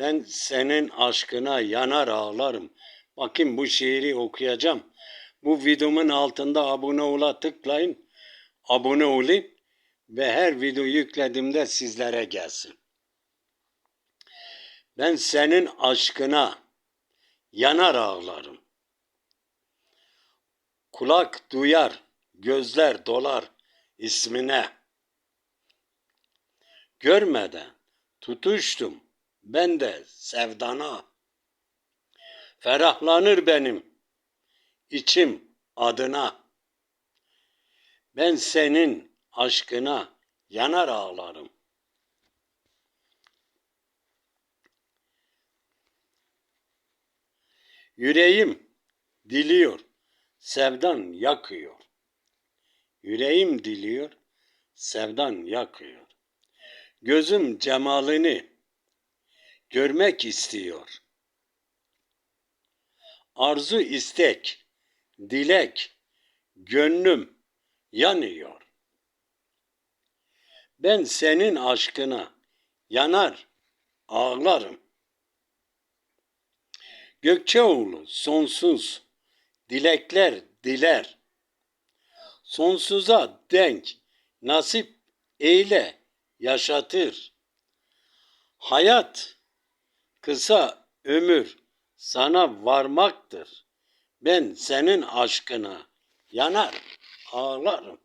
Ben senin aşkına yanar ağlarım. Bakın bu şiiri okuyacağım. Bu videomun altında abone ola tıklayın. Abone olun ve her video yüklediğimde sizlere gelsin. Ben senin aşkına yanar ağlarım. Kulak duyar, gözler dolar ismine. Görmeden tutuştum ben de sevdana. Ferahlanır benim içim adına. Ben senin aşkına yanar ağlarım. Yüreğim diliyor, sevdan yakıyor. Yüreğim diliyor, sevdan yakıyor. Gözüm cemalini görmek istiyor. Arzu istek, dilek, gönlüm yanıyor. Ben senin aşkına yanar, ağlarım. Gökçeoğlu sonsuz, dilekler diler. Sonsuza denk nasip eyle yaşatır. Hayat kısa ömür sana varmaktır. Ben senin aşkına yanar ağlarım.